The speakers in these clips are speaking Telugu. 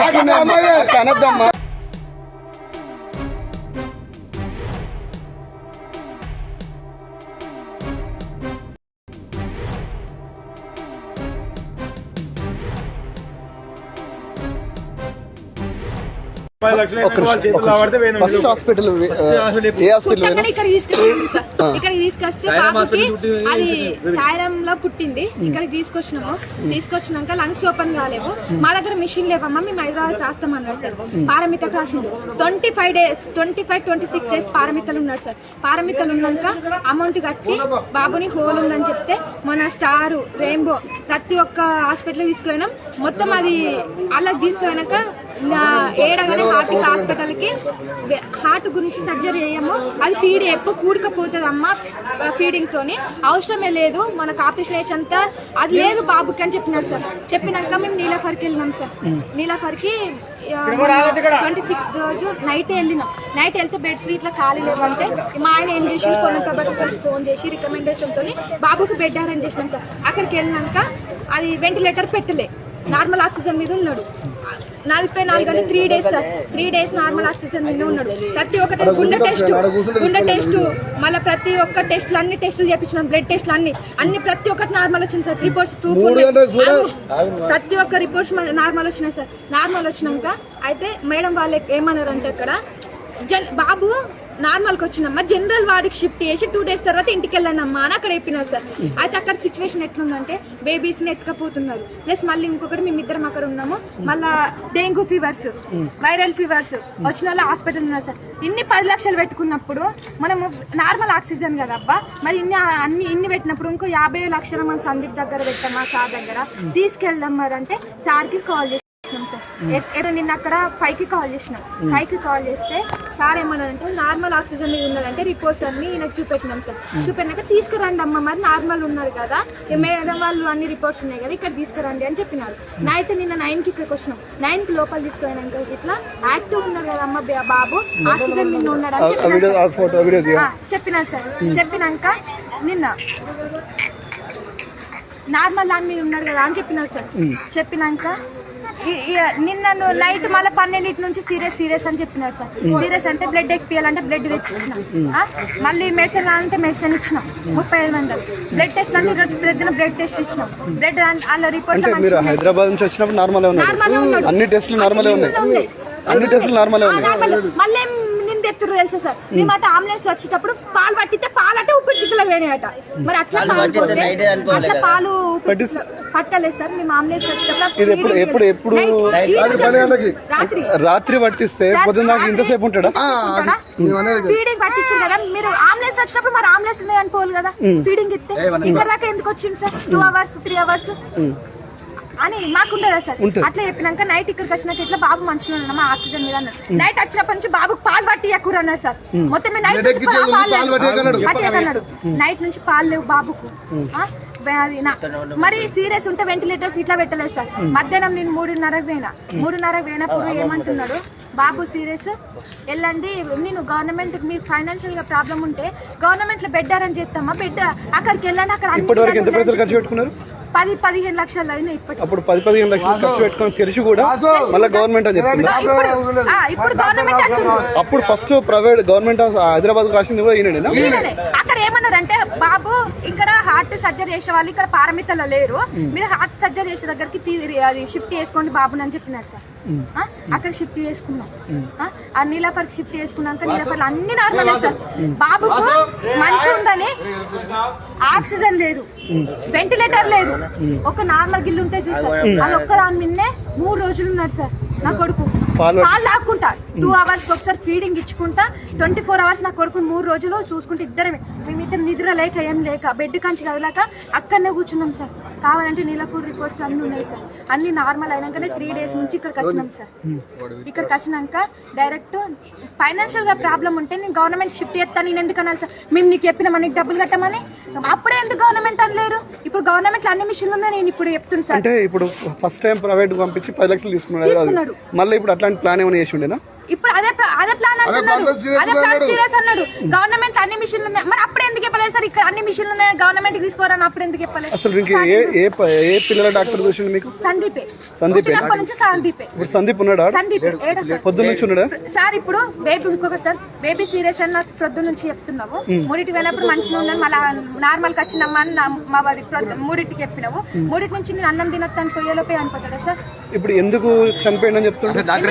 అనొద్దమ్మా పది ఫస్ట్ నిమిషాలు. హాస్పిటల్ ఏ హాస్పిటల్ పుట్టగానే ఇక్కడ తీసుకొచ్చాము సార్ ఇక్కడికి తీసుకొస్తే అది సాయిరామ్లో పుట్టింది. ఇక్కడికి తీసుకొచ్చినాము. తీసుకొచ్చినాక లంగ్స్ ఓపెన్ కాలేవు. మా దగ్గర మిషన్ లేవమ్మా మేము హైదరాబాద్ రాస్తామన్నారు సార్. పారమితకు రాసిండు twenty five days twenty five twenty six days పారమితలు ఉన్నారు సార్. పారమితలు ఉన్నాక అమౌంట్ కట్టి బాబుని హోల్ ఉందని చెప్తే మన స్టార్ రెయిన్బో ప్రతి ఒక్క హాస్పిటల్ తీసుకుపోయినాం. మొత్తం అది అలా తీసుకుపోయినాక ఏడగానే హార్ట్ హాస్పిటల్కి హార్ట్ గురించి సర్జరీ చేయము. అది పీడి ఎప్పుడు కూడకపోతుంది అమ్మ ఫీడింగ్ తోని. అవసరమే లేదు మనకు ఆపరేషన్ అంతా అది లేదు బాబుకి అని చెప్పినారు సార్. చెప్పినాక మేము నీలాఫర్కి వెళ్ళినాం సార్. నీలాఫర్కి ట్వంటీ సిక్స్ రోజు నైట్ వెళ్ళినాం. నైట్ వెళ్తే బెడ్స్ ఇట్లా ఖాళీ లేవంటే మా ఆయన ఏం చేసి ప్రభాతం సార్ ఫోన్ చేసి రికమెండేషన్ తోని బాబుకి బెడ్ అరేంజ్ చేసినాం సార్. అక్కడికి వెళ్ళినాక అది వెంటిలేటర్ పెట్టలే. నార్మల్ ఆక్సిజన్ మీద ఉన్నాడు. నలభై నాలుగు అంటే three days sir three days normal oxygen మీద ఉన్నాడు. ప్రతి ఒక్కటి గుండె టెస్ట్ గుండె టెస్ట్ మళ్ళీ ప్రతి ఒక్క టెస్ట్లు అన్ని టెస్టులు చేపించినాం బ్లడ్ టెస్ట్లు అన్ని. అన్ని ప్రతి ఒక్కటి నార్మల్ వచ్చింది సార్. రిపోర్ట్స్ ప్రతి ఒక్క రిపోర్ట్స్ నార్మల్ వచ్చినాయి సార్. నార్మల్ వచ్చినాక అయితే మేడం వాళ్ళు ఏమన్నారంటే ఇక్కడ జన్ బాబు నార్మల్కి వచ్చినమ్మ జనరల్ వాడికి షిఫ్ట్ చేసి టూ డేస్ తర్వాత ఇంటికి వెళ్ళానమ్మా అని అక్కడ చెప్పినారు సార్. అయితే అక్కడ సిచ్యువేషన్ ఎట్లుందంటే బేబీస్ని ఎత్తుకపోతున్నారు. ప్లస్ మళ్ళీ ఇంకొకటి మేమిద్దరం అక్కడ ఉన్నాము. మళ్ళా డెంగ్యూ ఫీవర్స్ వైరల్ ఫీవర్స్ వచ్చిన వాళ్ళు హాస్పిటల్ ఉన్నారు సార్. ఇన్ని పది లక్షలు పెట్టుకున్నప్పుడు మనము నార్మల్ ఆక్సిజన్ కదబ్బా. మరి ఇన్ని అన్ని ఇన్ని పెట్టినప్పుడు ఇంకో యాభై లక్షలు మన సందీప్ దగ్గర పెట్టామా సార్ దగ్గర? తీసుకెళ్దాం మరి అంటే సార్కి కాల్ చేసి ఎక్కడ నిన్న అక్కడ ఫైవ్కి కాల్ చేసినాం. ఫైవ్కి కాల్ చేస్తే సార్ ఏమన్నారంటే నార్మల్ ఆక్సిజన్ మీద ఉన్నదంటే రిపోర్ట్స్ అన్ని ఈయనకు చూపెట్టినాం సార్. చూపెట్టినాక తీసుకురండి అమ్మ మరి నార్మల్ ఉన్నారు కదా. మేడం వాళ్ళు అన్ని రిపోర్ట్స్ ఉన్నాయి కదా ఇక్కడ తీసుకురండి అని చెప్పినారు. నైట్ నిన్న నైన్కి ఇక్కడికి వచ్చినాం. నైన్కి లోపల తీసుకుపోయినాక ఇట్లా యాక్టివ్ ఉన్నారు కదా అమ్మ బాబు ఆక్సిజన్ మీద ఉన్నాడు అని చెప్పినారు సార్. చెప్పినాక నిన్న నార్మల్ దాని మీద ఉన్నారు కదా అని చెప్పినారు సార్. చెప్పినాక నిన్న నైట్ మళ్ళీ పన్నెండింటి నుంచి సీరియస్ సీరియస్ అని చెప్పినారు సార్. సీరియస్ అంటే బ్లడ్ ఎక్కియాలంటే బ్లడ్ తెచ్చి ఇచ్చినాం ఆ? మళ్ళీ మెడిసిన్ కావాలంటే మెడిసిన్ ఇచ్చినాం. ముప్పై ఐదు వందలు బ్లడ్ టెస్ట్ అంటే ఈరోజు ప్రొద్దున బ్లడ్ టెస్ట్ ఇచ్చినాం. బ్లడ్ వాళ్ళ రిపోర్ట్ మీరు హైదరాబాద్ నుంచి వచ్చినప్పుడు నార్మలే అన్ని టెస్టులు నార్మలే ఉన్నాయి. అన్ని టెస్టులు నార్మలే ఉన్నాయి. మళ్ళీ ఎత్తురు తెలుసా సార్? మేము అటు అంబులెన్స్లో వచ్చేటప్పుడు పాలు పట్టితే పాలు అంటే ఊపిరితిత్తులో వేరేయట మరి అట్లా పాలు పోతే అట్లా పాలు పట్టలేదు సార్. మేము అంబులెన్స్ వచ్చేటప్పుడు ఇది ఎప్పుడు ఎప్పుడు ఎప్పుడు రాత్రి. రాత్రి పట్టిస్తే పొద్దున్న దాకా ఇంతసేపు ఉంటాడా? ఫీడింగ్ పట్టించారు కదా మీరు అంబులెన్స్ వచ్చినప్పుడు మరి అంబులెన్స్ ఉన్నాయని పోలు కదా. ఫీడింగ్ ఇస్తే ఇక్కడ దాకా ఎందుకు వచ్చింది sir? Two hours three hours అని మాకుండదా సార్. అట్లా చెప్పినాక నైట్ ఇక్కడికి వచ్చినాక ఇట్లా బాబు మంచిగా ఉన్నామా ఆక్సిజన్ మీద అన్నారు. నైట్ వచ్చినప్పటి నుంచి బాబుకి పాలు పట్టి ఎక్కువ అన్నారు సార్. మొత్తం నైట్ నుంచి పాలు లేవు. పట్టేయకన్నాడు. నైట్ నుంచి పాలు లేవు బాబుకు. మరి సీరియస్ ఉంటే వెంటిలేటర్స్ ఇట్లా పెట్టలేదు సార్. మధ్యాహ్నం నేను మూడున్నరకు పోయినా. మూడున్నరకు పోయినప్పుడు ఏమంటున్నాడు? బాబు సీరియస్ వెళ్ళండి. నేను గవర్నమెంట్ మీకు ఫైనాన్షియల్గా ప్రాబ్లం ఉంటే గవర్నమెంట్లో బెడ్ అరేంజ్ చేస్తామా బెడ్ అక్కడికి వెళ్ళండి అక్కడ పది పదిహేను లక్షలు అయినాయి ఇప్పటికి అప్పుడు పది పదిహేను లక్షలు ఖర్చు పెట్టుకొని తెలిసి కూడా మళ్ళీ గవర్నమెంట్ అని చెప్తుంది ఇప్పుడు ఆ, ఇప్పుడు గవర్నమెంట్ అంటున్నారు అప్పుడు ఫస్ట్ ప్రైవేట్ గవర్నమెంట్ హైదరాబాద్ రాసింది కూడా ఈయననే. అక్కడ ఏమన్నారంటే బాబు ఇక్కడ హార్ట్ సర్జరీ చేసే వాళ్ళు ఇక్కడ పారమితలో లేరు మీరు హార్ట్ సర్జరీ చేసే దగ్గరికి తీ- అది షిఫ్ట్ చేసుకోండి బాబుని అని చెప్పినారు సార్ ఆ, అక్కడ షిఫ్ట్ చేసుకున్నాం ఆ, ఆ నీలాఫర్ షిఫ్ట్ చేసుకున్నాక నీలాఫర్ అన్ని నార్మల్ సార్ బాబుకు మంచి ఉండాలి ఆక్సిజన్ లేదు వెంటిలేటర్ లేదు ఒక నార్మల్ గిల్లు ఉంటే చూసారు అది ఒక్క దాని మిన్నే మూడు రోజులు ఉన్నాడు సార్ నా కొడుకు. పాలు లాక్కుంటా టూ అవర్స్ ఒకసారి ఫీడింగ్ ఇచ్చుకుంటా. ట్వంటీ ఫోర్ అవర్స్ నా కొడుకుని మూడు రోజులు చూసుకుంటే ఇద్దరమే. మేమిద్దరు నిద్ర లేక ఏం లేక బెడ్ కంచి కదలాక అక్కడనే కూర్చున్నాం సార్. కావాలంటే నీలఫుడ్ రిపోర్ట్స్ అన్ని ఉన్నాయి సార్. అన్ని నార్మల్ అయినాకనే త్రీ డేస్ నుంచి ఇక్కడికి వచ్చినాం సార్. ఇక్కడికి వచ్చినాక డైరెక్ట్ ఫైనాన్షియల్గా ప్రాబ్లం ఉంటే నేను గవర్నమెంట్ షిఫ్ట్ చేస్తాను. నేను ఎందుకు అనాలి సార్? మేము నీకు చెప్పినామా నీకు డబ్బులు కట్టమని? అప్పుడే ఎందుకు గవర్నమెంట్ అనలేరు ఇప్పుడు గవర్నమెంట్ అన్ని మిషన్లు ఉన్నాయి నేను ఇప్పుడు చెప్తున్నా సార్. అంటే ఇప్పుడు ఫస్ట్ టైం ప్రైవేట్ పంపించి పది లక్షలు తీసుకున్నాడు. తీసుకున్నాడు. మళ్ళీ ఇప్పుడు అట్లాంటి ప్లాన్ ఏమైనా చేసి ఉండేనా? ఇప్పుడు అదే ప్లా- అదే ప్లాన్ అంటున్నాడు అదే ప్లాన్ అన్నాడు. సీరియస్ అన్నాడు. గవర్నమెంట్ అన్ని మిషన్లు ఉన్నాయి. మరి అప్పుడు ఎందుకు చెప్పలేదు సార్? ఇక్కడ అన్ని మిషన్లు ఉన్నాయి. గవర్నమెంట్ తీసుకోరని అప్పుడు ఎందుకు చెప్పలేదు? అసలు ఇంక ఏ ఏ ప- ఏ పిల్లల డాక్టర్ చూసిండు మీకు? సందీపే. సందీపే? పుట్టినప్పటి నుంచి సందీపే. ఇప్పుడు సందీప్ ఉన్నాడా? సందీప్. ఏడా సార్? పొద్దున్న నుంచి ఉన్నాడా? సార్ ఇప్పుడు బేబీ ఇంకొకటి సార్. బేబీ సీరియస్ అని నాకు ప్రొద్దు నుంచి చెప్తున్నావు మూడింటికి వెళ్ళినప్పుడు మంచిగా ఉన్నాను. మళ్ళీ నార్మల్కి వచ్చినమ్మా అని నా- మా మూడింటికి చెప్పినావు మూడింటి నుంచి నేను అన్నం తినొద్దాను పోయేలోపే అనిపోతాడా సార్? ఇప్పుడు ఎందుకు చనిపోయిందని డాక్టర్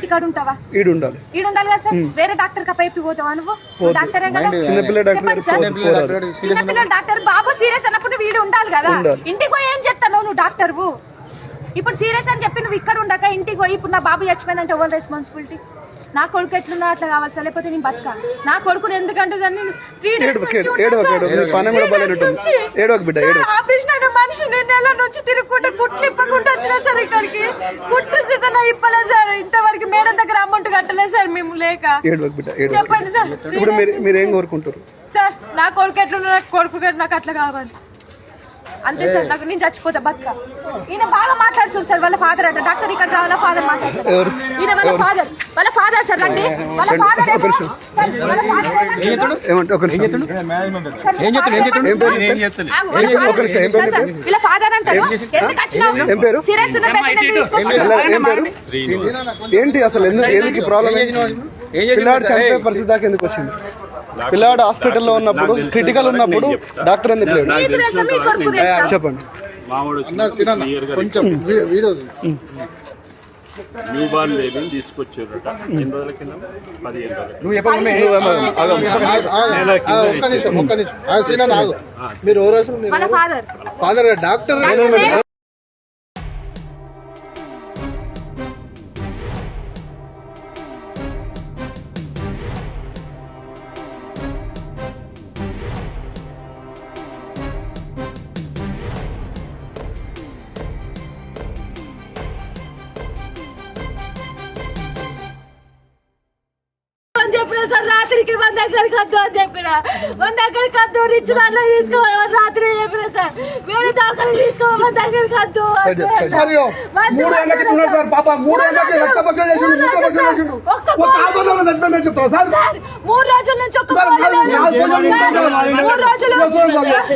డాక్టర్ ఉంటావా ఈడు ఉండాలి ఈడు ఉండాలి కదా సార్? వేరే డాక్టర్ కప్ప అయిపోయి పోతావా నువ్వు? డాక్టరే కదా? చిన్నపిల్ల డాక్టర్ డాక్టర్ బాబు సీరియస్ అన్నప్పుడు వీడు ఉండాలి కదా. ఇంటికి పోయి ఏం చేస్తాను నువ్వు డాక్టర్వు ఇప్పుడు సీరియస్ అని చెప్పి నువ్వు ఇక్కడ ఉండక ఇంటికి పోయి ఇప్పుడు నా బాబు చచ్చిపోయిందంటే ఎవరు రెస్పాన్సిబిలిటీ నా కొడుకు ఎట్లున్నా అట్లా కావాలి సార్ లేకపోతే నేను బతక. నా కొడుకుని ఎందుకంటే నేను నుంచి సార్, ఏడవకు. ఆపరేషన్ అయిన మనిషి నేను నెల నుంచి తిరుగుకుంటే కుట్లు ఇప్పకుండా వచ్చిన సార్ ఇక్కడికి. కుట్టు సుతన ఇప్పలే సార్ ఇంతవరకు మేడం దగ్గర అమౌంట్ కట్టలేదు సార్ మేము లేక. చెప్పండి సార్ ఇప్పుడు మీరు మీరు ఏం కోరుకుంటారు సార్ నా కొడుకు ఎట్లున్నా కొడుకు నాకు అట్లా కావాలి. అంతే సార్ నాకు నేను చచ్చిపోతా బతుక. ఈయన బాగా మాట్లాడుతుంది సార్ వాళ్ళ ఫాదర్ అంటే. డాక్టర్ ఇక్కడ రావాలా ఫాదర్ మాట్లాడుతారు? ఈయన వాళ్ళ ఫాదర్ వాళ్ళ ఫాదర్ సార్ వాళ్ళ ఫాదర్? వీళ్ళ ఫాదర్ అంటారు. ఎందుకు? సీరియస్ పేరు? ఏంటి అసలు ఎందుకు? ఎందుకు ప్రాబ్లం పిల్లాడు చనిపోయే పరిస్థితి దాకా ఎందుకు వచ్చింది? పిల్లాడు హాస్పిటల్లో ఉన్నప్పుడు క్రిటికల్ ఉన్నప్పుడు డాక్టర్ ఎందుకు లేడు? చెప్పండి. కొంచెం వీడియో న్యూ బార్న్ బేబీని తీసుకొచ్చారట? ఎన్ని రోజుల కింద? పదిహేను రోజుల మీరు ఎవరు ఫాదర్. డాక్టర్ అని చెప్పిన సార్ రాత్రికి మన దగ్గరికి వద్దు అని చెప్పిన మన దగ్గరికి వద్దు రిచ్ దాంట్లో తీసుకోమని రాత్రి చెప్పిన సార్ వేరే దాకా తీసుకో మన దగ్గరికి వద్దు అని సరే, సరే. సార్ ఇగో, మూడు గంటలకి ఉన్నాడు సార్ పాప మూడు గంటలకి రక్త పరీక్ష చేసిండు మూత్ర పరీక్ష చేసిండు ఒక ఆపదలో చనిపోయిందని చెప్తారా సార్ సార్ మూడు రోజుల నుంచి ఒక్క సార్, కాల్ లేదు. నాలుగు రోజులు నుంచి సార్, సార్. మూడు రోజులు ఇగో చూడండి సార్.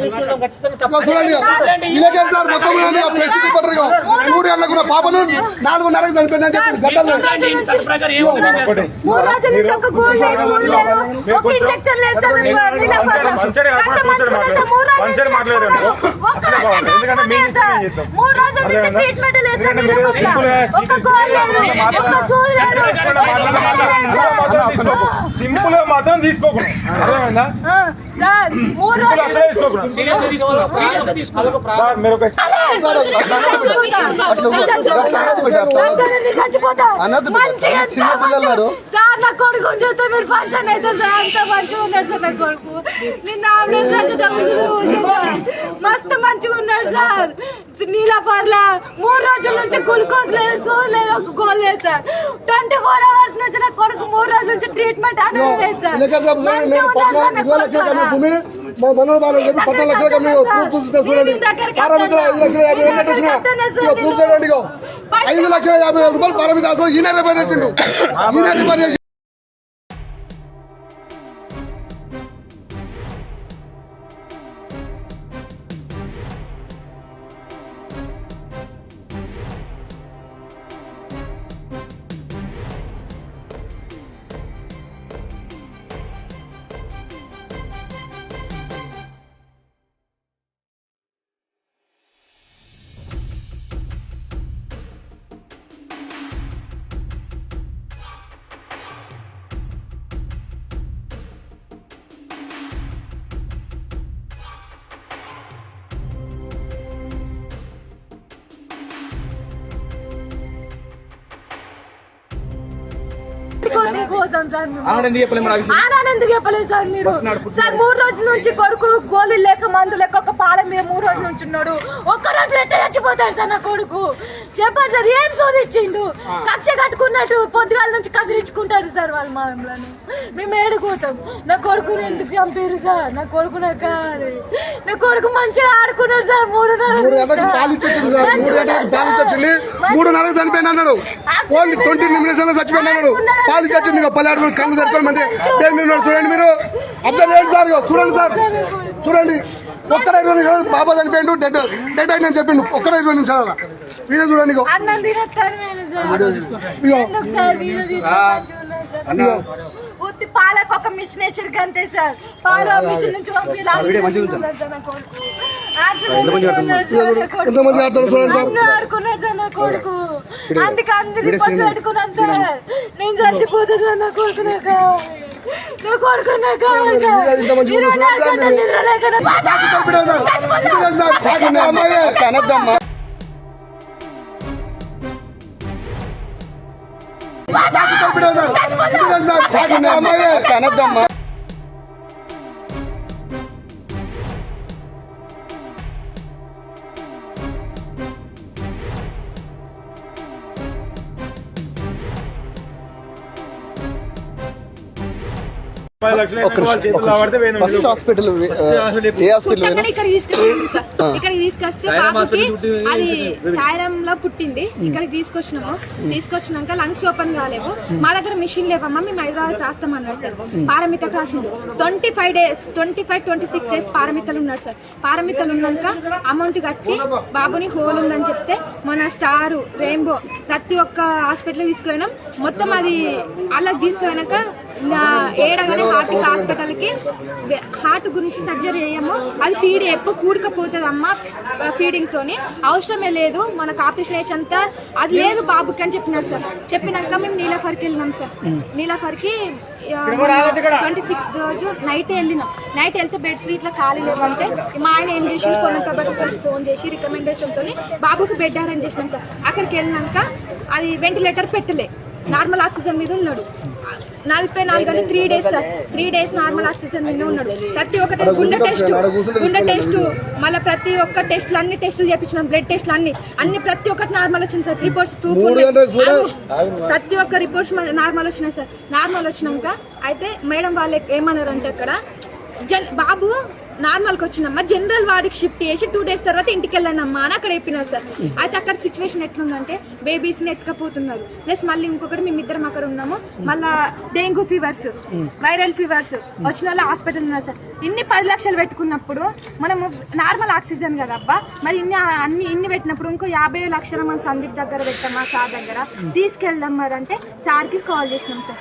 ఇగో చూడండి ఇగో. ఇలాగే సార్ మొత్తం ఇలాగే ఆ పరిస్థితి పడరు ఇగో. మూడు గంటలకు ఉన్న పాపను నాలుగున్నరకు చనిపోయిందని చెప్పి గడ్డలు మూడు రోజుల నుంచి ఒక్క గోల్ ఒక ఇంజెక్షన్. మూడు? రోజుల నుంచి? ట్రీట్మెంట్ సింపుల్గా ఒక్క గోల్ లేదు ఒక్క సూది లేదు. సింపుల్ మాత్రం తీసుకోకుండా. సార్ మూడు సార్ నా కొడుకు చూస్తే మీరు ఫంక్షన్ అయితే సార్ అంత మంచిగా ఉన్నాడు సార్ నా కొడుకు. నిన్న అంబులెన్స్ వచ్చేటప్పుడు చూసాను. మస్తు మంచిగా ఉన్నాడు సార్. నీలపర్ల మూడు రోజుల నుంచి గ్లూకోజ్ లేదు సోల్ లేదు ఒక గోల్ లేదు సార్. ట్వంటీ ఫోర్ అవర్స్ నుంచి నా కొడుకు మూడు రోజుల నుంచి ట్రీట్మెంట్ అనేది లేదు సార్. మంచిగా నేను ఉన్నాడు సార్ నా ఇరవై లక్షల కన్నా కొడుకు. భూమి మా మనోడు బాగా చెప్పి పట్నం లక్షల కన్నా ఇగో ప్రూఫ్ చూస్తే చూడండి. పారామిత్ర ఐదు లక్షల యాభై వేలు కట్టించిన ఇగో ప్రూఫ్ చూడండి ఇగో. ఐదు లక్షల యాభై వేల రూపాయలు పారామిత్ర హాస్పిటల్ ఈయన రిపేర్ చేసిండు. ఈయన రిపేర్ చేసి సార్. ఆనాడు ఎందుకు చెప్పలేదు సార్ మీరు? సార్ మూడు రోజుల నుంచి కొడుకు గోళీ లేక మందు లేక ఒక పాల మీద మూడు రోజుల నుంచి చేస్తున్నాడు ఒక్క రోజు ఎట్ట చచ్చిపోతాడు సార్ నా కొడుకు. చెప్పండి సార్ ఏం శోధించిండు? కక్ష కట్టుకున్నట్టు పొద్దుగాల నుంచి కసిరించుకుంటారు సార్ వాళ్ళు మమ్మల్ని మేము ఏడుకోతాం నా కొడుకుని ఎందుకు చంపారు సార్? నా కొడుకు నాకు కావాలి నా కొడుకు మంచిగా ఆడుకున్నాడు సార్ మూడున్నర మూడు గంటలకు పాలు ఇచ్చొచ్చింది సార్. మూడు గంటలకు పాలు ఇచ్చొచ్చింది మూడు నెలలకు చనిపోయిన అన్నాడు. ఓన్లీ ట్వంటీ నిమిషాలు చచ్చిపోయిన అన్నాడు. పాలు ఇచ్చొచ్చింది కళ్ళు మంది చూడండి మీరు. అబ్జర్వ్ చేయండి సార్ ఇగో చూడండి సార్. చూడండి. ఒక్కడ ఇరవై నిమిషాలు బాబా చనిపోయిండు డెడ్ డెడ్ అయిన చెప్పిండు. ఒక్కడ ఇరవై నిమిషాల వీడియో చూడండి ఉత్తి పాలకు ఒక మిషన్ వేసారు అంతే సార్. పాల మిషన్ నుంచి ఆడుకున్నాడు సార్ నా కొడుకు. అందుకే అందరి బస్సు పెట్టుకున్నాను సార్. నేను చచ్చిపోతా సార్ నా కొడుకు నాకు. నా కొడుకు నాకు కావాలి సార్. ఇంతమంది ఇరవై ఫస్ట్. హాస్పిటల్ ఏ హాస్పిటల్ ఇక్కడ తీసుకొస్తే బాబుకి అది సాయిరామ్లో పుట్టింది. ఇక్కడికి తీసుకొచ్చినాము. తీసుకొచ్చినాక లంగ్స్ ఓపెన్ కాలేవు. మా దగ్గర మిషన్ లేవమ్మా మేము హైదరాబాద్ రాస్తామన్నారు సార్. పారమిత రాసిండు. Twenty five days twenty five twenty six days పారమితలు ఉన్నారు సార్. పారమితలు ఉన్నాక అమౌంట్ కట్టి బాబుని హోల్ ఉందని చెప్తే మన స్టార్ రెయిన్బో ప్రతి ఒక్క హాస్పిటల్ తీసుకుపోయినాం. మొత్తం అది అలా తీసుకుపోయినాక ఏడగానే హార్ట్ హాస్పిటల్కి హార్ట్ గురించి సర్జరీ చేయము అది పీడి ఎప్పుడు కూడకపోతుంది అమ్మ ఫీడింగ్ తోని. అవసరమే లేదు మనకు ఆపరేషన్ అంతా అది లేదు బాబుకి అని చెప్పినారు సార్. చెప్పినాక మేము నీలాఫర్కి వెళ్ళినాం సార్. నీలాఫర్కి ట్వంటీ సిక్స్ రోజు నైట్ వెళ్ళినాం. నైట్ వెళ్తే బెడ్స్ ఇట్లా ఖాళీ లేవంటే మా ఆయన ఏం చేసి ప్రభాకర్ సార్ ఫోన్ చేసి రికమెండేషన్ తోని బాబుకి బెడ్ అరేంజ్ చేసినాం సార్. అక్కడికి వెళ్ళినాక అది వెంటిలేటర్ పెట్టలే. నార్మల్ ఆక్సిజన్ మీద ఉన్నాడు. నలభై నాలుగు గంటలు three days sir three days normal oxygen మీద ఉన్నాడు ప్రతి ఒక్కటి గుండె టెస్ట్ గుండె టెస్ట్ మళ్ళీ ప్రతి ఒక్క టెస్ట్లు అన్ని టెస్టులు చేపించినాం బ్లడ్ టెస్ట్లు అన్ని అన్ని ప్రతి ఒక్కటి నార్మల్ వచ్చింది సార్ రిపోర్ట్స్ చూడ- ప్రతి ఒక్క రిపోర్ట్స్ నార్మల్ వచ్చినాయి సార్ నార్మల్ వచ్చినాక అయితే మేడం వాళ్ళు ఏమన్నారు అంటే అక్కడ జన్ బాబు నార్మల్కి వచ్చినమ్మా జనరల్ వార్డుకి షిఫ్ట్ చేసి టూ డేస్ తర్వాత ఇంటికి వెళ్ళానమ్మా అని అక్కడ చెప్పినారు సార్. అయితే అక్కడ సిచ్యువేషన్ ఎట్లుందంటే బేబీస్ని ఎత్తుకపోతున్నారు. ప్లస్ మళ్ళీ ఇంకొకటి మేమిద్దరం అక్కడ ఉన్నాము. మళ్ళా డెంగ్యూ ఫీవర్స్ వైరల్ ఫీవర్స్ వచ్చిన వాళ్ళు హాస్పిటల్ ఉన్నారు సార్. ఇన్ని పది లక్షలు పెట్టుకున్నప్పుడు మనము నార్మల్ ఆక్సిజన్ కదా అబ్బా. మరి ఇన్ని అన్ని ఇన్ని పెట్టినప్పుడు ఇంకో యాభై లక్షల మన సందీప్ దగ్గర పెట్టామా సార్ దగ్గర. తీసుకెళ్దాం మరి అంటే సార్కి కాల్ చేసినాం సార్.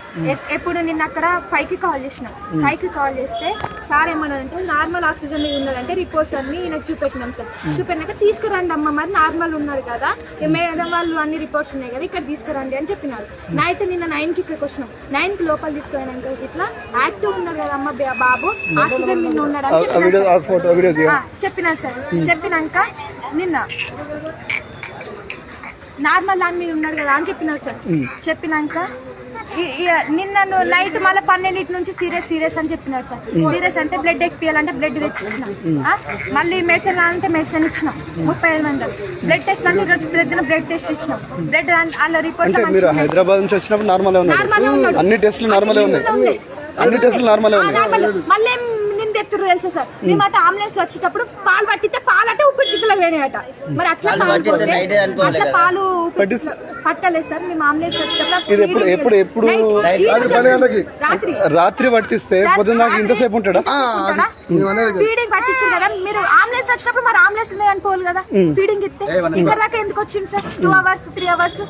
ఎప్పుడు నిన్న అక్కడ ఫైవ్కి కాల్ చేసినాం. ఫైవ్కి కాల్ చేస్తే సార్ ఏమన్నారంటే నార్మల్ ఆక్సిజన్ మీద ఉన్నదంటే రిపోర్ట్స్ అన్ని ఈయనకు చూపెట్టినాం సార్. చూపెట్టినాక తీసుకురండి అమ్మ మరి నార్మల్ ఉన్నారు కదా. మేడం వాళ్ళు అన్ని రిపోర్ట్స్ ఉన్నాయి కదా ఇక్కడ తీసుకురండి అని చెప్పినారు. నైట్ నిన్న నైన్కి ఇక్కడికి వచ్చినాం. నైన్కి లోపల తీసుకుపోయినాక ఇట్లా యాక్టివ్ ఉన్నారు కదా అమ్మ బాబు. మీద ఉన్నాడు వీడియో సార్. చెప్పినాక నిన్న నార్మల్ దాని మీద ఉన్నారు కదా అని చెప్పినారు సార్. చెప్పినాక నిన్న నైట్ మళ్ళీ పన్నెండింటి నుంచి సీరియస్ సీరియస్ అని చెప్పినారు సార్. సీరియస్ అంటే బ్లడ్ ఎక్కియాలంటే బ్లడ్ తెచ్చి ఇచ్చినాం ఆ? మళ్ళీ మెడిసిన్ అంటే మెడిసిన్ ఇచ్చినాం. ముప్పై ఐదు వందలు బ్లడ్ టెస్ట్ అంటే ఈరోజు ప్రొద్దున బ్లడ్ టెస్ట్ ఇచ్చినాం. బ్లడ్ వాళ్ళ రిపోర్ట్ మీరు హైదరాబాద్ నుంచి వచ్చినప్పుడు నార్మల్ ఉన్నాడు. అన్ని టెస్టులు నార్మలే అన్ని టెస్టులు నార్మలే. మళ్ళీ ఎత్తురు తెలుసా సార్? మేము అటు అంబులెన్స్లో వచ్చేటప్పుడు పాలు పట్టితే పాలు అంటే ఊపిరితిత్తులో వేరేయట మరి అట్లా పాలు పోతే అట్లా పాలు పట్టలేదు సార్. మేము అంబులెన్స్ వచ్చేటప్పుడు ఇది ఎప్పుడు- ఎప్పుడు- ఎప్పుడు- రాత్రి. రాత్రి. పట్టిస్తే పొద్దున్న నాకు ఇంతసేపు ఉంటాడా? ఫీడింగ్ పట్టించారు కదా మీరు అంబులెన్స్ వచ్చినప్పుడు మరి అంబులెన్స్ ఉంది అని పోలు కదా ఫీడింగ్ ఇస్తే ఇక్కడ దాకా ఎందుకు వచ్చింది sir? Two hours three hours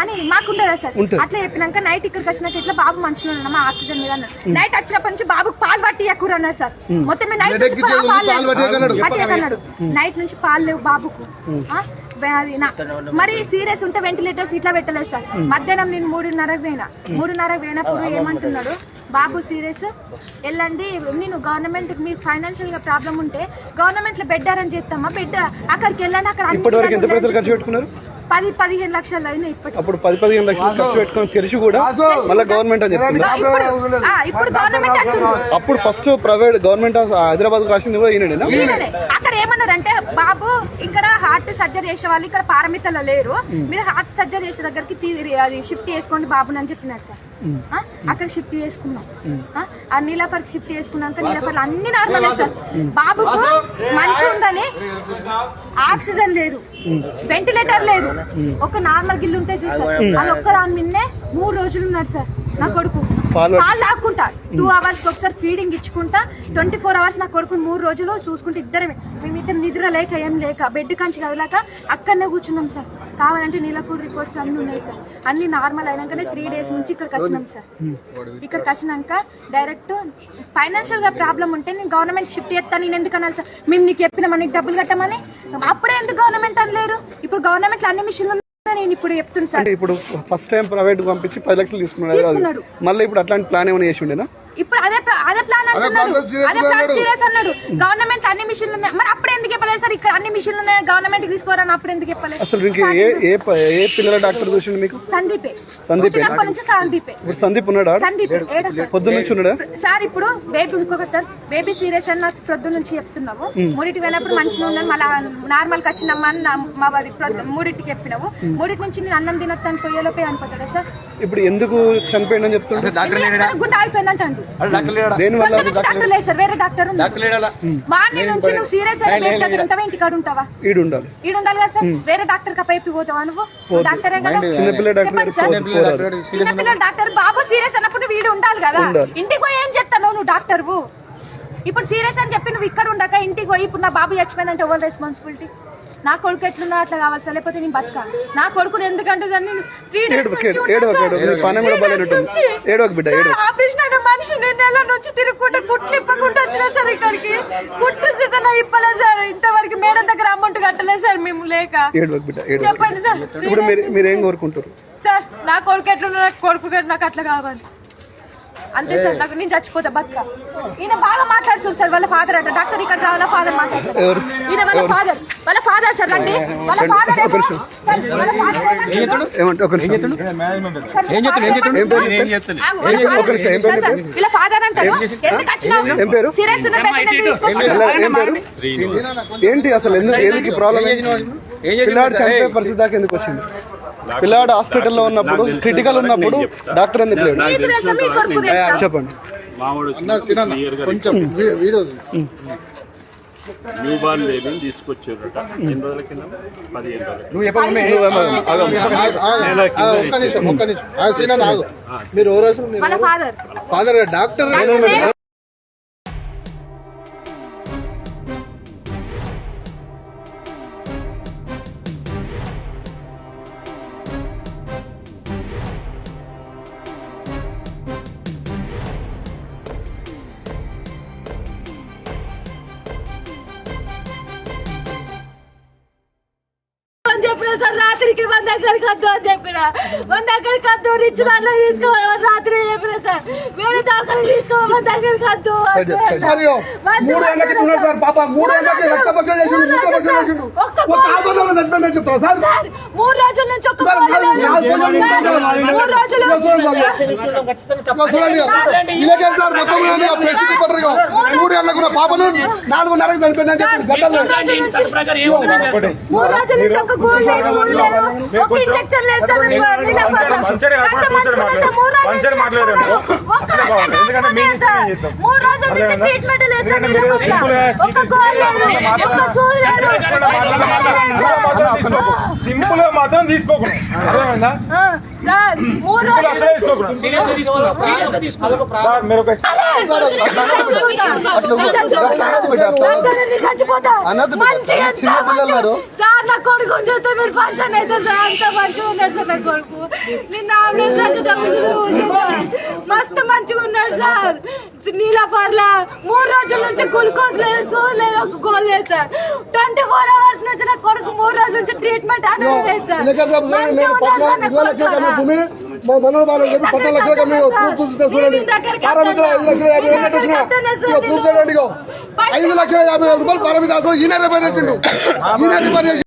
అని మాకుండదా సార్? అట్లా చెప్పినాక నైట్ ఇక్కడికి వచ్చినాక ఇట్లా బాబు మంచిగా ఉన్నామా ఆక్సిజన్ మీద నైట్ వచ్చినప్పటి నుంచి బాబుకి పాలు పట్టి ఎక్కువ అన్నారు సార్. మొత్తం నైట్ నుంచి పాలు నైట్ నుంచి పాలు లేవు బాబుకు. అది మరి సీరియస్ ఉంటే వెంటిలేటర్స్ ఇట్లా పెట్టలేదు సార్. మధ్యాహ్నం నేను మూడున్నరకు పోయినా. మూడున్నరకు పోయినప్పుడు ఏమంటున్నాడు? బాబు సీరియస్ వెళ్ళండి. నేను గవర్నమెంట్ మీకు ఫైనాన్షియల్గా ప్రాబ్లం ఉంటే గవర్నమెంట్లో బెడ్ అరేంజ్ చేస్తామా బెడ్ అక్కడికి వెళ్ళండి అక్కడ పది పదిహేను లక్షలు అయినాయి ఇప్పటికి. అప్పుడు పది పదిహేను లక్షలు ఖర్చు పెట్టుకొని తెలిసి కూడా మళ్ళీ గవర్నమెంట్ అని చెప్తుంది ఇప్పుడు ఆ, ఇప్పుడు గవర్నమెంట్ అంటున్నారు అప్పుడు ఫస్ట్ ప్రైవేట్ గవర్నమెంట్ హైదరాబాద్ రాసింది కూడా ఈయనడేనా ఈయననే. అక్కడ ఏమన్నారంటే బాబు ఇక్కడ హార్ట్ సర్జరీ చేసే వాళ్ళు ఇక్కడ పారమితలో లేరు. మీరు హార్ట్ సర్జరీ చేసే దగ్గరికి తీ- అది షిఫ్ట్ చేసుకోండి బాబుని అని చెప్పినారు సార్. ఆ? అక్కడ షిఫ్ట్ చేసుకున్నాం. ఆ? ఆ నీలాఫర్ షిఫ్ట్ చేసుకున్నాక నీలాఫర్ అన్ని నార్మల్ సార్. బాబుకు మంచి ఉండాలి. ఆక్సిజన్ లేదు. వెంటిలేటర్ లేదు. ఒక నార్మల్ గిల్లు ఉంటే చూసారు అది ఒక్క దాని మిన్నే మూడు రోజులు ఉన్నాడు సార్. నా కొడుకు. పాలు లాక్కుంటా టూ అవర్స్ ఒకసారి ఫీడింగ్ ఇచ్చుకుంటా. ట్వంటీ ఫోర్ అవర్స్ నా కొడుకుని మూడు రోజులు చూసుకుంటే ఇద్దరమే. మేమిద్దరు నిద్ర లేక ఏం లేక బెడ్ కంచి కదలాక అక్కడనే కూర్చున్నాం సార్. కావాలంటే నీలపూర్ రిపోర్ట్స్ అన్ని ఉన్నాయి సార్. అన్ని నార్మల్ అయినాకనే త్రీ డేస్ నుంచి ఇక్కడికి వచ్చినాం సార్. ఇక్కడికి వచ్చినాక డైరెక్ట్ ఫైనాన్షియల్గా ప్రాబ్లం ఉంటే నేను గవర్నమెంట్ షిఫ్ట్ చేస్తాను నేను ఎందుకు అనాలి సార్? మేము నీకు చెప్పినామా నీకు డబ్బులు కట్టమని? అప్పుడే ఎందుకు గవర్నమెంట్ అనలేరు ఇప్పుడు గవర్నమెంట్ అన్ని మిషన్లు ఇప్పుడు సార్. అంటే ఇప్పుడు ఫస్ట్ టైం ప్రైవేట్ పంపించి పది లక్షలు తీసుకున్నాడు. మళ్ళీ ఇప్పుడు అట్లాంటి ప్లాన్ ఏమైనా చేసి ఉండేనా? ఇప్పుడు అదే అదే ప్లాన్ అంటున్నాడు. అదే ప్లాన్. సీరియస్ అన్నాడు. గవర్నమెంట్ అన్ని మిషన్లు ఉన్నాయి. మరి అప్పుడు ఎందుకు చెప్పలేదు సార్? ఇక్కడ అన్ని మిషన్లు ఉన్నాయి. గవర్నమెంట్ తీసుకోరని అప్పుడు ఎందుకు చెప్పలేదు? అసలు ఇంక ఏ ఏ ప- ఏ పిల్లల డాక్టర్ చూసిండు మీకు? సందీపే. నుంచి సందీపే. ఇప్పుడు సందీప్ ఉన్నాడా? సందీప్. ఏడ సార్. పొద్దున్న నుంచి ఉన్నాడా? సార్ ఇప్పుడు బేబీ ఇంకొకటి సార్. బేబీ సీరియస్ అని నాకు ప్రొద్దు నుంచి చెప్తున్నావు మూడింటికి పోయినప్పుడు మంచిగా ఉన్నాను. మళ్ళీ నార్మల్కి వచ్చినమ్మా అని మా అది మూడింటికి చెప్పినావు మూడింటి నుంచి నేను అన్నం తినొద్దాను పోయేలోపే అనిపోతాడా సార్? ఇప్పుడు ఎందుకు చనిపోయిందని చెప్తుండే? ఎందుకు గుండె అయిపోయిందంట డాక్టర్ వేరే డాక్టర్ మార్నింగ్ నుంచి నువ్వు సీరియస్ దగ్గర ఉంటావా ఇంటికాడ ఉంటావా ఈడు ఉండాలి ఈడు ఉండాలి కదా సార్? వేరే డాక్టర్ పోతావా నువ్వు? డాక్టరే కదా? డాక్టర్ చెప్పండి సార్. డాక్టర్ బాబు సీరియస్ అన్నప్పుడు వీడు ఉండాలి కదా. ఇంటికి పోయి ఏం చేస్తాను నువ్వు డాక్టర్వు? ఇప్పుడు సీరియస్ అని చెప్పి నువ్వు ఇక్కడ ఉండక ఇంటికి పోయి ఇప్పుడు నా బాబు చచ్చిపోయిందంటే ఎవరు రెస్పాన్సిబిలిటీ నా కొడుకు ఎట్లున్నా అట్లా కావాలి సార్. లేకపోతే నేను బతక. నా కొడుకుని ఎందుకంటే దాన్ని త్రీ డేస్ ఏడవకు, నుంచి. ఆపరేషన్ అయిన మనిషి నేను నెల నుంచి తిరుగుకుంటే కుట్లు ఇప్పకుండా వచ్చిన సార్ ఇక్కడికి. కుట్టు చేత ఇప్పలే సార్. ఇంతవరకు మేడం దగ్గర అమౌంట్ కట్టలేదు సార్ మేము లేక. చెప్పండి సార్ మీరు మీరు ఏం కోరుకుంటారు సార్ నా కొడుకు ఎట్లున్నా కొడుకు నాకు అట్లా కావాలి. అంతే సార్ నాకు నేను చచ్చిపోతా బతుక. ఈయన బాగా మాట్లాడుతుంది సార్ వాళ్ళ ఫాదర్ అంట. డాక్టర్ ఇక్కడ రావాల ఫాదర్ మాట్లాడుతారు? ఈయన వాళ్ళ ఫాదర్ వాళ్ళ ఫాదర్ సార్ రండి. వాళ్ళ ఫాదర్? వీళ్ళ ఫాదర్ అంటారు. ఎందుకు? సీరియస్ ఏంటి అసలు ఎందుకు? ఎందుకు ప్రాబ్లం పిల్లాడు చనిపోయే పరిస్థితి దాకా ఎందుకు వచ్చింది? పిల్లాడు హాస్పిటల్లో ఉన్నప్పుడు క్రిటికల్ ఉన్నప్పుడు డాక్టర్ ఎందుకు లేడు? మీకు తెలుసా. మీ కొడుకు తెలుసా? చెప్పండి. న్యూ బార్న్ బేబీని తీసుకొచ్చారట. ఎన్ని రోజుల కింద? పదిహేను రోజులు మీరు ఎవరు ఫాదర్. డాక్టర్ రాత్రికి మన దగ్గరికి వద్దు అని చెప్పిన మన దగ్గరికి వద్దు రిచ్ దాంట్లో తీసుకోమని రాత్రి చెప్పిన సార్ వేరే దాకా తీసుకో మన దగ్గరికి వద్దు అని చెప్పిన సార్ ఇగో, వద్దు, మూడు ఏళ్ళకి వద్దు. ఉన్నాడు సార్ పాప మూడు ఏళ్ళకి రక్త పరీక్ష చేసిండు మూత్ర పరీక్ష చేసిండు ఒక్క ఒక ఆటోలో చచ్చిపోయిందని చెప్తారా సార్ సార్ మూడు రోజుల నుంచి ఒక్క సార్, గోళీ నాలుగు- లేదు. నాలుగు రోజులు సార్, ఉంటాయి. మూడు రోజులు ఇగో చూడండి సార్. ఇగో చూడండి ఇగో. ఇలాగే సార్ మొత్తం చూడండి, ఇగో ప్రసిద్ధి కొట్టరు ఇగో. మూడు ఏళ్ళకు ఉన్న పాపను నాలుగున్నరకు చనిపోయిందని చెప్పి గడ్డలు మూడు రోజుల నుంచి మూడు రోజుల నుంచి ఒక్క గోళీ లేదు సింపుల్గా మాత్రం తీసుకోకుండా అర్థమైందా? అన్నది చిన్న పిల్లలు. సార్ నా కొడుకు చూస్తే మీరు ఫంక్షన్ అయితే సార్. మంచిగా ఉన్నాడు సార్ నా కొడుకు. నిన్న అంబులెన్స్ వచ్చేటప్పుడు మస్తు మంచిగా ఉన్నాడు సార్. నీలపర్ల మూడు రోజుల నుంచి గ్లూకోజ్ లేదు సూది లేదు ఒక గోల్ లేదు సార్. ట్వంటీ ఫోర్ అవర్స్ నుంచి నా కొడుకు మూడు రోజుల నుంచి ట్రీట్మెంట్ అనేది లేదు సార్. లెక్క సార్ చూడండి, నేను మంచిగా పట్ల ఉన్నాడు సార్ నా ఇరవై లక్షల కమ్మి కొడుకు. భూమి. మా మనోడు బాగా చెప్పి పట్ల లక్షల కమ్మి ప్రూఫ్ చూస్తే చూడండి. పారామిత్ర ఐదు లక్షల యాభై వేలు కట్టొచ్చిన ప్రూఫ్ చూడండి ఇగో ఐదు లక్షల యాభై వేల రూపాయలు పారామిత్ర ఈయన రిపేర్ చేసిండు. ఈయన రిపేర్ చేసి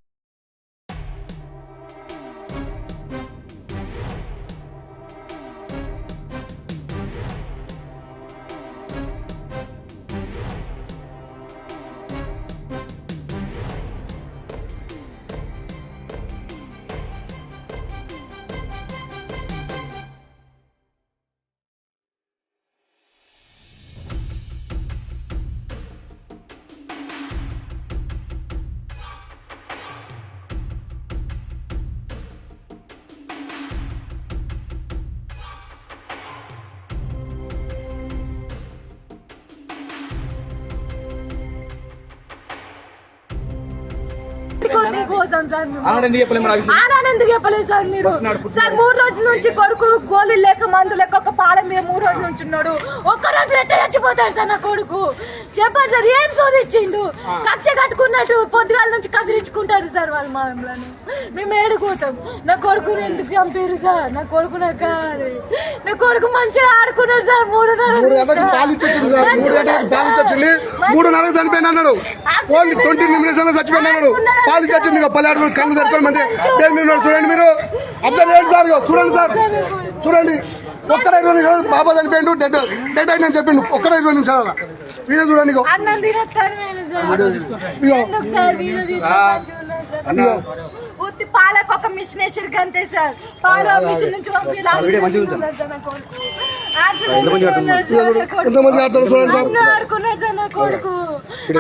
కొద్ది కోసం సార్ మేము. ఆనాడు ఎందుకు చెప్పలేదు సార్ మీరు? సార్ మూడు రోజుల నుంచి కొడుకు గోళీలు లేక మందు లేక ఒక పాలెం మీద మూడు రోజుల నుంచి ఉన్నాడు. ఒక్క రోజు ఎట్ట చచ్చిపోతాడు సార్ నా కొడుకు? చెప్పండి సార్ ఏం శోధించిండు? కక్ష కట్టుకున్నట్టు పొద్దుగాల నుంచి కసిరించుకుంటాడు సార్ వాళ్ళ మమ్మల్ని మేము ఏడుకోతాం నా కొడుకుని ఎందుకు చంపారు సార్? నా కొడుకు నాకు కావాలి. నా కొడుకు మంచిగా ఆడుకున్నాడు సార్ మూడున్నర మూడు గంటలకు పాలు ఇచ్చొచ్చింది సార్. మూడు గంటలకు పాలు ఇచ్చొచ్చింది. మూడున్నరకు చనిపోయిన అన్నాడు. ఓన్లీ ట్వంటీ చచ్చిపోయిన అన్నాడు. ఆడుకుని కళ్ళు తెరుకొని మంది చూడండి మీరు. అబ్జర్వ్ చేయండి సార్ ఇగో చూడండి సార్. చూడండి. ఒక్కడ ఇరవై నిమిషాలు బాబా చనిపోయిండు డెడ్ డెడ్ అయిందని చెప్పిండు. ఒక్కడ ఇరవై నిమిషాల వీడియో చూడండి ఇగో. ఉత్తి పాలకు ఒక మిషన్ వేసారు అంతే సార్. పాల మిషన్ నుంచి ఆడుకున్నాడు సార్. నా కొడుకు.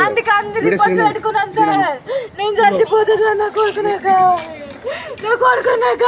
అందుకే అందరి రిపోర్ట్స్ పెట్టుకున్నాం సార్. నేను చచ్చిపోతా సార్. నా కొడుకు నాకు. నా కొడుకు నాకు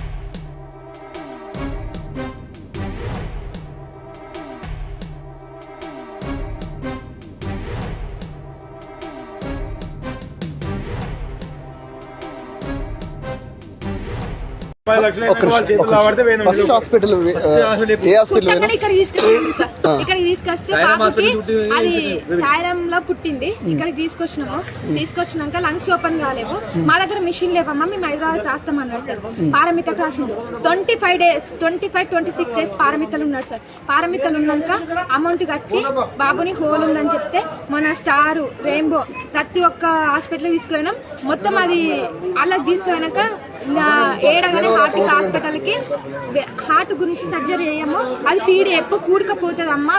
First hospital ఏ హాస్పిటల్ ఇక్కడ తీసుకొస్తే బాబుకి అది సాయిరంలో పుట్టింది. ఇక్కడికి తీసుకొచ్చినాము. తీసుకొచ్చినాక లంగ్స్ ఓపెన్ కాలేవు. మా దగ్గర మిషన్ లేవమ్మా మేము హైదరాబాద్ రాస్తామన్నారు సార్. పారమితకు రాసిండు twenty five days twenty five twenty six days పారమితలు ఉన్నారు సార్. పారమితలు ఉన్నాక అమౌంట్ కట్టి బాబుని హోల్ ఉందని చెప్తే మన స్టార్ రెయిన్బో ప్రతి ఒక్క హాస్పిటల్ తీసుకుపోయినాం. మొత్తం అది అలా తీసుకుపోయినాక ఏడగానే హార్ట్ హాస్పిటల్కి హార్ట్ గురించి సర్జరీ చేయము అది పీడి ఎప్పుడు కూడకపోతుంది అమ్మ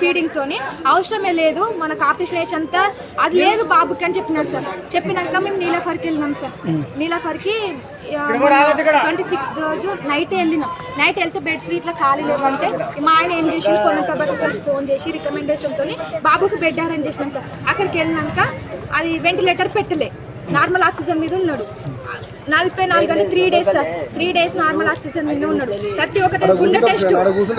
ఫీడింగ్ తోని అవసరమే లేదు మనకు ఆపరేషన్ అంతా. అది లేదు బాబుకి అని చెప్పినారు సార్. చెప్పినాక మేము నీలఫర్కి వెళ్ళినాం సార్. నీలఫర్కి ట్వంటీ సిక్స్ రోజు నైట్ వెళ్ళినాం. నైట్ వెళ్తే బెడ్స్ ఇట్లా ఖాళీ లేవంటే మా ఆయన ఏం చేసి కొన్ని సార్ ఫోన్ చేసి రికమెండేషన్ తోని బాబుకి బెడ్ అరేంజ్ చేసినాం సార్. అక్కడికి వెళ్ళినాక అది వెంటిలేటర్ పెట్టలే. నార్మల్ ఆక్సిజన్ మీద ఉన్నాడు. నలభై నాలుగు అంటే three days sir three days normal oxygen మీద ఉన్నాడు. ప్రతి ఒక్కటి గుండె టెస్ట్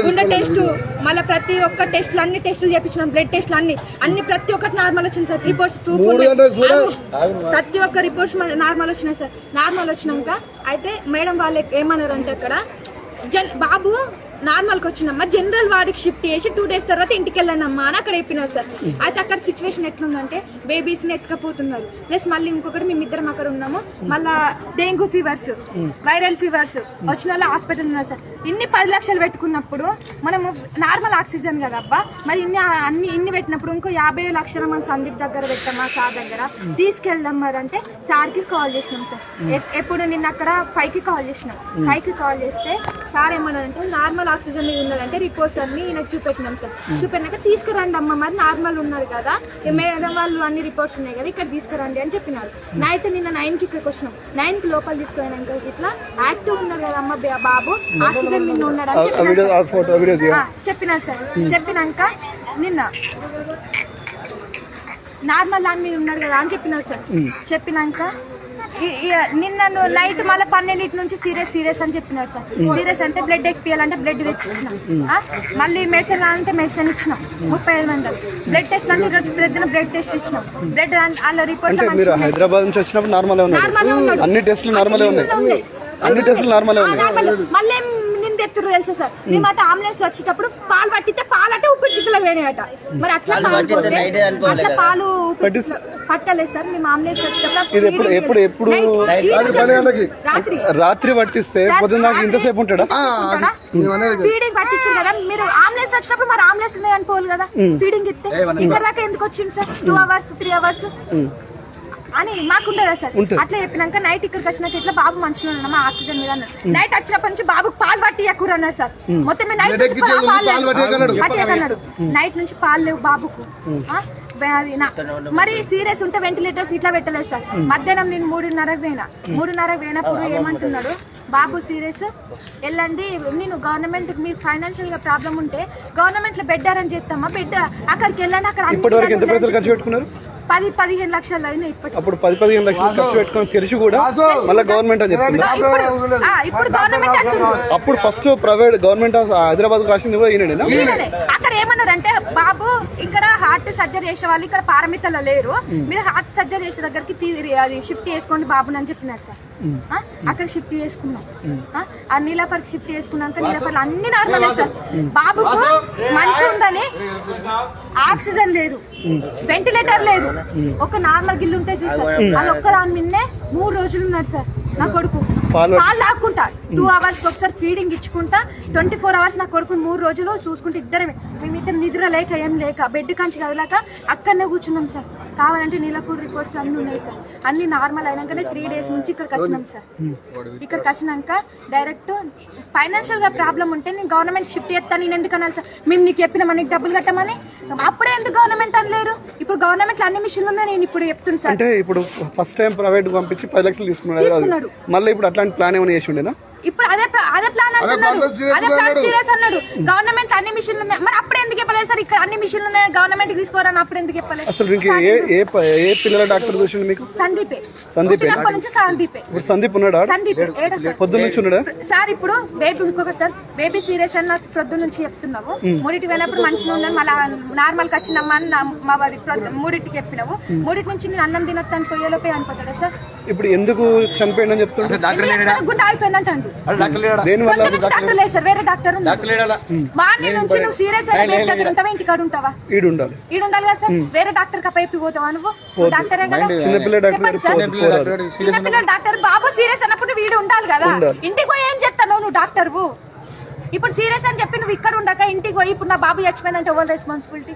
గుండె టెస్ట్. మళ్ళీ ప్రతి ఒక్క టెస్ట్లు అన్ని టెస్టులు చేపించినాం బ్లడ్ టెస్ట్లు అన్ని. అన్ని ప్రతి ఒక్కటి నార్మల్ వచ్చింది సార్. రిపోర్ట్స్ చూడ- ప్రతి ఒక్క రిపోర్ట్స్ నార్మల్ వచ్చినాయి సార్. నార్మల్ వచ్చినాక అయితే మేడం వాళ్ళు ఏమన్నారు అంటే అక్కడ జన్ బాబు నార్మల్కి వచ్చినమ్మా జనరల్ వార్డుకి షిఫ్ట్ చేసి టూ డేస్ తర్వాత ఇంటికి వెళ్ళండమ్మా అని అక్కడ చెప్పినారు సార్. అయితే అక్కడ సిచ్యువేషన్ ఎట్లుందంటే బేబీస్ని ఎత్తుకపోతున్నారు. ప్లస్ మళ్ళీ ఇంకొకటి మేమిద్దరం అక్కడ ఉన్నాము. మళ్ళా డెంగ్యూ ఫీవర్స్ వైరల్ ఫీవర్స్ వచ్చిన వాళ్ళు హాస్పిటల్ ఉన్నారు సార్. ఇన్ని పది లక్షలు పెట్టుకున్నప్పుడు మనము నార్మల్ ఆక్సిజన్ కదబ్బా. మరి ఇన్ని అన్ని ఇన్ని పెట్టినప్పుడు ఇంకో యాభై లక్షలు మన సందీప్ దగ్గర పెట్టామా సార్ దగ్గర? తీసుకెళ్దాం మరి అంటే సార్కి కాల్ చేసినాం సార్. ఎప్పుడు నిన్న అక్కడ ఫైవ్కి కాల్ చేసినాం. ఫైవ్కి కాల్ చేస్తే సార్ ఏమన్నారంటే నార్మల్ ఆక్సిజన్ మీద ఉన్నదంటే రిపోర్ట్స్ అన్ని ఈయనకు చూపెట్టినాం సార్. చూపెట్టినాక తీసుకురండి అమ్మ మరి నార్మల్ ఉన్నారు కదా. మేడం వాళ్ళు అన్ని రిపోర్ట్స్ ఉన్నాయి కదా ఇక్కడ తీసుకురండి అని చెప్పినారు. నైట్ నిన్న నైన్కి ఇక్కడికి వచ్చినాం. నైన్కి లోపల తీసుకుపోయినాక ఇట్లా యాక్టివ్ ఉన్నారు కదా అమ్మ బాబు ఆక్సిజన్ మీద ఉన్నాడు అని చెప్పినారు సార్. చెప్పినాక నిన్న నార్మల్ దాని మీద ఉన్నారు కదా అని చెప్పినారు సార్. చెప్పినాక నిన్న నైట్ మళ్ళీ పన్నెండింటి నుంచి సీరియస్ సీరియస్ అని చెప్పినారు సార్. సీరియస్ అంటే బ్లడ్ ఎక్కియాలంటే బ్లడ్ తెచ్చి ఇచ్చినాం ఆ? మళ్ళీ మెడిసిన్ అంటే మెడిసిన్ ఇచ్చినాం. ముప్పై ఐదు వందలు బ్లడ్ టెస్ట్ అంటే ఈరోజు ప్రొద్దున బ్లడ్ టెస్ట్ ఇచ్చినాం. బ్లడ్ వాళ్ళ రిపోర్ట్ మీరు హైదరాబాద్ నుంచి వచ్చినప్పుడు నార్మల్ అన్ని టెస్టులు నార్మలే అన్ని టెస్టులు నార్మలే మళ్ళీ నింద ఎత్తురు తెలుసా సార్? మేము అటు అంబులెన్స్లో వచ్చేటప్పుడు పాలు పట్టితే పాలు అంటే ఊపిరితిత్తులో వేరేయట మరి అట్లా పాలు పోతే అట్లా పాలు పట్టలేదు సార్. మేము అంబులెన్స్ వచ్చేటప్పుడు ఇది ఎప్పుడు- ఎప్పుడు- ఎప్పుడు- రాత్రి. రాత్రి. పట్టిస్తే పొద్దున్న దాకా ఇంతసేపు ఉంటాడా? ఫీడింగ్ పట్టించారు కదా మీరు అంబులెన్స్ వచ్చినప్పుడు మరి అంబులెన్స్ ఉన్నాయని పోలు కదా. ఫీడింగ్ ఇస్తే ఇక్కడ దాకా ఎందుకు వచ్చింది sir? Two hours three hours అని మాకుండదా సార్? అట్లా చెప్పినాక నైట్ ఇక్కడికి వచ్చినాక ఇట్లా బాబు మంచిగా ఉన్నామా ఆక్సిజన్ మీద అన్నారు. నైట్ వచ్చినప్పటి నుంచి బాబుకి పాలు పట్టి ఎక్కువ అన్నారు సార్. మొత్తం మీద నైట్ నుంచి పాలు నైట్ నుంచి పాలు లేవు బాబుకు. మరి సీరియస్ ఉంటే వెంటిలేటర్స్ ఇట్లా పెట్టలేదు సార్. మధ్యాహ్నం నేను మూడున్నరకు పోయినా. మూడున్నరకు పోయినప్పుడు ఏమంటున్నాడు? బాబు సీరియస్ వెళ్ళండి. నేను గవర్నమెంట్ మీకు ఫైనాన్షియల్గా ప్రాబ్లం ఉంటే గవర్నమెంట్లో బెడ్ అరేంజ్ చేస్తామా బెడ్ అక్కడికి వెళ్ళండి అక్కడ పది పదిహేను లక్షలు అయినాయి ఇప్పటికి. అప్పుడు పది పదిహేను లక్షలు ఖర్చు పెట్టుకొని తెలిసి కూడా మళ్ళీ గవర్నమెంట్ అని చెప్తుంది ఇప్పుడు గవర్నమెంట్ అంటున్నారు అప్పుడు ఫస్ట్ ప్రైవేట్ గవర్నమెంట్ హైదరాబాద్ రాసింది కూడా ఈయనడేనా ఈయననే. అక్కడ ఏమన్నారంటే బాబు ఇక్కడ హార్ట్ సర్జరీ చేసే వాళ్ళు ఇక్కడ పారమితలో లేరు. మీరు హార్ట్ సర్జరీ చేసే దగ్గరికి తీ- అది షిఫ్ట్ చేసుకోండి బాబుని అని చెప్పినారు సార్. ఆ? అక్కడ షిఫ్ట్ చేసుకున్నాం. ఆ? ఆ నీలాఫర్ షిఫ్ట్ చేసుకున్నాక నీలాఫర్ అన్ని నార్మల్ సార్. బాబుకు మంచి ఉండాలి. ఆక్సిజన్ లేదు. వెంటిలేటర్ లేదు. ఒక నార్మల్ గిల్లు ఉంటే చూసారు అది. ఒక్క దాని మిన్నే మూడు రోజులు ఉన్నాడు సార్. నా కొడుకు. పాలు పాలు లాక్కుంటా టూ అవర్స్ ఒకసారి ఫీడింగ్ ఇచ్చుకుంటా ట్వంటీ ఫోర్ అవర్స్ నా కొడుకుని మూడు రోజులు చూసుకుంటే ఇద్దరమే. మేమిద్దరు నిద్ర లేక ఏం లేక బెడ్ కంచి కదలాక అక్కడనే కూర్చున్నాం సార్. కావాలంటే నీలఫుడ్ రిపోర్ట్స్ అన్ని ఉన్నాయి సార్. అన్ని నార్మల్ అయినాకనే త్రీ డేస్ నుంచి ఇక్కడికి వచ్చినాం సార్. ఇక్కడికి వచ్చినాక డైరెక్ట్ ఫైనాన్షియల్గా ప్రాబ్లం ఉంటే నేను గవర్నమెంట్ షిఫ్ట్ చేస్తాను నేను ఎందుకు అనాలి సార్? మేము నీకు చెప్పినా నీకు డబ్బులు కట్టమని? అప్పుడే ఎందుకు గవర్నమెంట్ అనలేరు? ఇప్పుడు గవర్నమెంట్ అన్ని మిషన్లు ఉన్నాయి నేను ఇప్పుడు చెప్తున్నా సార్. అంటే ఇప్పుడు ఫస్ట్ టైం ప్రైవేట్ పంపించి పది లక్షలు తీసుకున్నాడు. మళ్ళీ ఇప్పుడు అట్లాంటి ప్లాన్ ఏమైనా చేసి ఉండేనా? ఇప్పుడు అదే ప్లా- అదే ప్లాన్ అంటున్నాడు. అదే ప్లాన్. సీరియస్ అన్నాడు. గవర్నమెంట్ అన్ని మిషన్లు ఉన్నాయి. మరి అప్పుడు ఎందుకు చెప్పలేదు సార్? ఇక్కడ అన్ని మిషన్లు ఉన్నాయి. గవర్నమెంట్ తీసుకోరని అప్పుడు ఎందుకు చెప్పలేదు? అసలు ఇంక ఏ ఏ ఏ పిల్లల డాక్టర్ చూసిండు మీకు? సందీపే. సందీపే? పుట్టినప్పటి నుంచి సందీపే. ఇప్పుడు సందీప్ ఉన్నాడా? సందీపే. ఏడా సార్? పొద్దున్న నుంచి ఉన్నాడా? సార్ ఇప్పుడు బేబీ ఇంకొకటి సార్. బేబీ సీరియస్ అని నాకు ప్రొద్దు నుంచి చెప్తున్నావు. మూడింటికి వెళ్ళినప్పుడు మంచిగా ఉన్నాను మళ్ళీ నార్మల్కి వచ్చినమ్మా అని నా- మా అది ప్రొద్దు- మూడింటికి చెప్పినావు. మూడింటి నుంచి నేను అన్నం తినొద్దని పోయేలోపే అనిపోతాడా సార్? ఇప్పుడు ఎందుకు చనిపోయిందని ఎందుకు గుండె అయిపోయిందంట డాక్టర్ లేదు సార్ వేరే డాక్టర్. మార్నింగ్ నుంచి నువ్వు సీరియస్ అయిన బేబీ దగ్గర ఉంటావా? ఇంటికాడ ఉంటావా? ఈడు ఉండాలి ఈడు ఉండాలి కదా సార్? వేరే డాక్టర్ కప్ప పోతావా నువ్వు? డాక్టరే కదా? చిన్నపిల్ల బాబు సీరియస్ అన్నప్పుడు వీడు ఉండాలి కదా. ఇంటికి పోయి ఏం చేస్తాను నువ్వు డాక్టర్ ఇప్పుడు సీరియస్ అని చెప్పి నువ్వు ఇక్కడ ఉండక ఇంటికి పోయి ఇప్పుడు నా బాబు చచ్చిపోయిందంటే ఎవరు రెస్పాన్సిబిలిటీ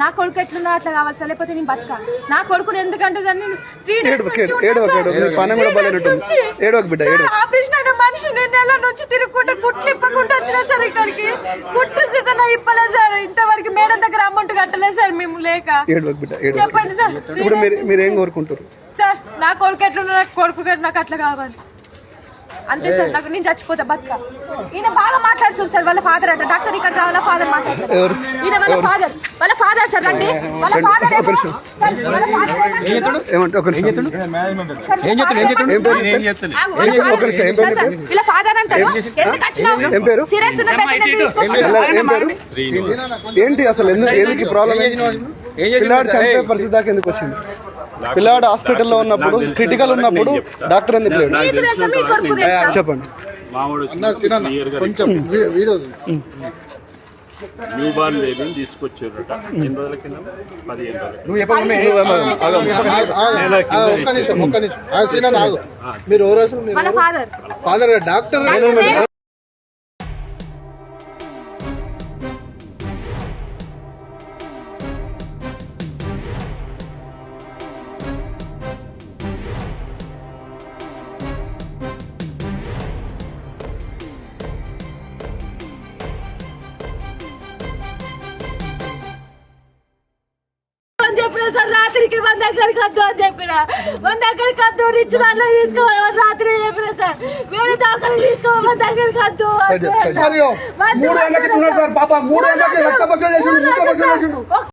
నా కొడుకు ఎట్లున్నా అట్లా కావాలి సార్ లేకపోతే నేను బతక. నా కొడుకుని ఎందుకంటే నేను. ఆపరేషన్ అయిన మనిషి నేను నెల నుంచి తిరుగుకుంటే కుట్లు ఇప్పకుండా వచ్చిన సార్ ఇక్కడికి. కుట్టు సుతన ఇప్పలే సార్. ఇంతవరకు మేడం దగ్గర అమౌంట్ కట్టలేదు సార్ మేము లేక. చెప్పండి సార్ ఇప్పుడు మీరు మీరు ఏం కోరుకుంటారు సార్ నా కొడుకు ఎట్లున్నా కొడుకు నాకు అట్లా కావాలి. అంతే సార్ నాకు నేను చచ్చిపోతా బతుక. ఈయన బాగా మాట్లాడుతుంది సార్ వాళ్ళ ఫాదర్ అంటే. డాక్టర్ ఇక్కడ రావాలా ఫాదర్ మాట్లాడతారు? ఈయన వాళ్ళ ఫాదర్ వాళ్ళ ఫాదర్ సార్ రండి. వాళ్ళ ఫాదర్? వీళ్ళ ఫాదర్ అంటారు. ఎందుకు? సీరియస్ ఏంటి అసలు? ఎందుకు ఎందుకు ప్రాబ్లం పిల్లాడు చనిపోయే పరిస్థితి దాకా ఎందుకు వచ్చింది? పిల్లాడు హాస్పిటల్లో ఉన్నప్పుడు క్రిటికల్ ఉన్నప్పుడు డాక్టర్ తెలుసా చెప్పండి. కొంచెం న్యూ బార్న్ బేబీని తీసుకొచ్చారట ఎన్ని రోజుల కింద? పదిహేను రోజుల ఆగు మీరు ఎవరు ఫాదర్. డాక్టర్ మన దగ్గరికి వద్దు రిచ్ దాంట్లో తీసుకోమని రాత్రి చెప్పిన సార్ వేరే దాకా తీసుకో మన దగ్గరికి వద్దు అని సరే, సరే. చెప్పిన సార్. మూడు గంటలకి ఉన్నాడు సార్ పాప మూడు గంటలకి రక్త పక్క చేసిండు మూత్ర పక్క చేసిండు